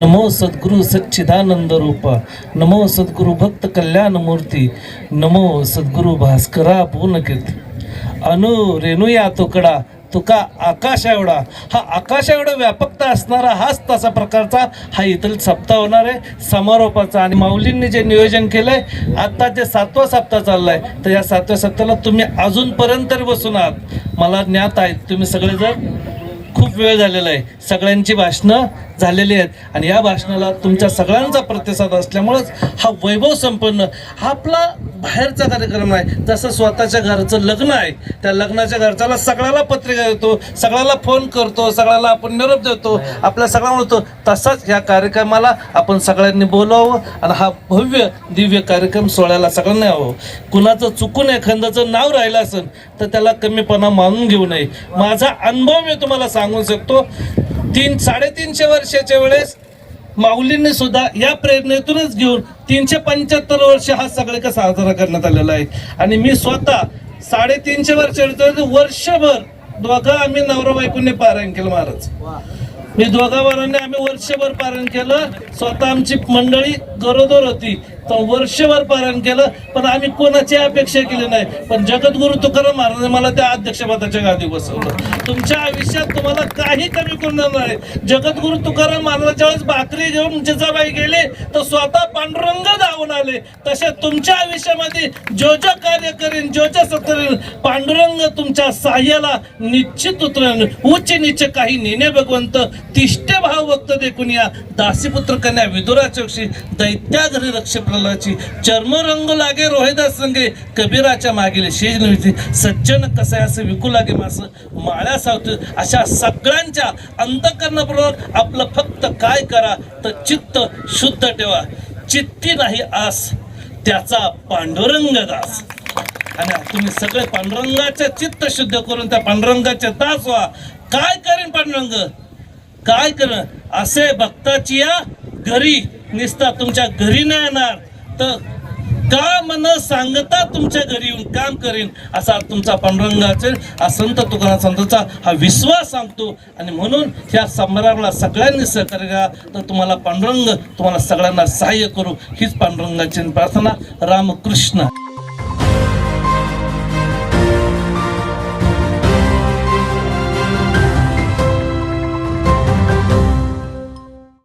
नमो सद्गुरु सच्चिदानंद रूप नमो सद्गुरु भक्त कल्याण मूर्ती नमो सद्गुरु भास्करा पूर्ण कीर्ती. अनु रेणुया तुकडा तुका आकाश एवढा हा आकाश एवढा व्यापकता असणारा हाच तसा प्रकारचा हा इथं सप्ताह होणार आहे. समारोपाचा आणि माऊलींनी जे नियोजन केलंय आता जे सातवा सप्ताह चाललाय तर या सातव्या सप्ताहाला तुम्ही अजूनपर्यंत बसून आहात. मला ज्ञात आहेत तुम्ही सगळेजण खूप वेळ झालेला आहे. सगळ्यांची भाषणं झालेली आहेत. आणि या भाषणाला तुमच्या सगळ्यांचा प्रतिसाद असल्यामुळंच हा वैभव संपन्न हा आपला बाहेरचा कार्यक्रम आहे जसं स्वतःच्या घरचं लग्न आहे त्या लग्नाच्या घरच्याला सगळ्याला पत्रिका देतो सगळ्याला फोन करतो सगळ्याला आपण निरोप देतो आपल्या सगळा म्हणतो तसाच ह्या कार्यक्रमाला आपण सगळ्यांनी बोलावं आणि हा भव्य दिव्य कार्यक्रम सोहळ्याला सगळ्यांना यावं. कुणाचं चुकून एखाद्याचं नाव राहिलं असेल तर त्याला कमीपणा मानून घेऊ नये. माझा अनुभव मी तुम्हाला सांगून शकतो. तीन साडेतीनशे वर्षाच्या वेळेस माऊलींनी सुद्धा या प्रेरणेतूनच घेऊन तीनशे पंच्याहत्तर वर्ष हा सगळं का साजरा करण्यात आलेला आहे. आणि मी स्वतः साडेतीनशे वर्ष वर्षभर दोघा आम्ही नवरा बायकोने पारायण केलं महाराज. मी दोघा वरांनी आम्ही वर्षभर पारायण केलं. स्वतः आमची मंडळी गरोदर होती. वर्षभर पारायण केलं पण आम्ही कोणाची अपेक्षा केली नाही. पण जगद्गुरु तुकाराम महाराजांनी मला त्या अध्यक्षपदाच्या गादी बसवलं. तुमच्या आयुष्यात तुम्हाला काही कमी करणार नाही. जगद्गुरु तुकाराम महाराजांच्या वेळेस भाकरी घेऊन जिजाबाई गेले तर स्वतः पांडुरंग धावून आले. तसे तुमच्या आयुष्यामध्ये जो जो कार्य करीन जो जो सत्करीन पांडुरंग तुमच्या साह्याला निश्चित उतरेन. उच्च निच्च काही नेणे भगवंत तिष्ठे भाव भक्त देखून या दासीपुत्र कन्या विदुराच्या दैत्या घरी रक्ष चर्म चर्मरंग लागे रोहिदास संगे. कबीराच्या मागील शेज नव्हती. सज्जन कसा असं विकू लागे मास. माळ्या सावते. अशा सगळ्यांच्या अंतकरणाबरोबर आपलं फक्त काय करा तर चित्त शुद्ध ठेवा. चित्ती नाही आस. त्याचा पांडुरंग दास. आणि तुम्ही सगळे पांडुरंगाचे चित्त शुद्ध करून त्या पांडुरंगाचे दास व्हा. काय करेन पांडुरंग? काय कर असे भक्ताची या घरी निसता तुमच्या घरी नाही येणार. तर का मन सांगता तुमच्या घरी येऊन काम करीन? असा तुमचा पांडुरंगाचे हा संत तुकाराम संतचा हा विश्वास सांगतो. आणि म्हणून ह्या संभ्रमाला सगळ्यांनी सहकार्य करा. तर तुम्हाला पांडुरंग तुम्हाला सगळ्यांना सहाय्य करू. हीच पांडुरंगाची प्रार्थना. रामकृष्ण.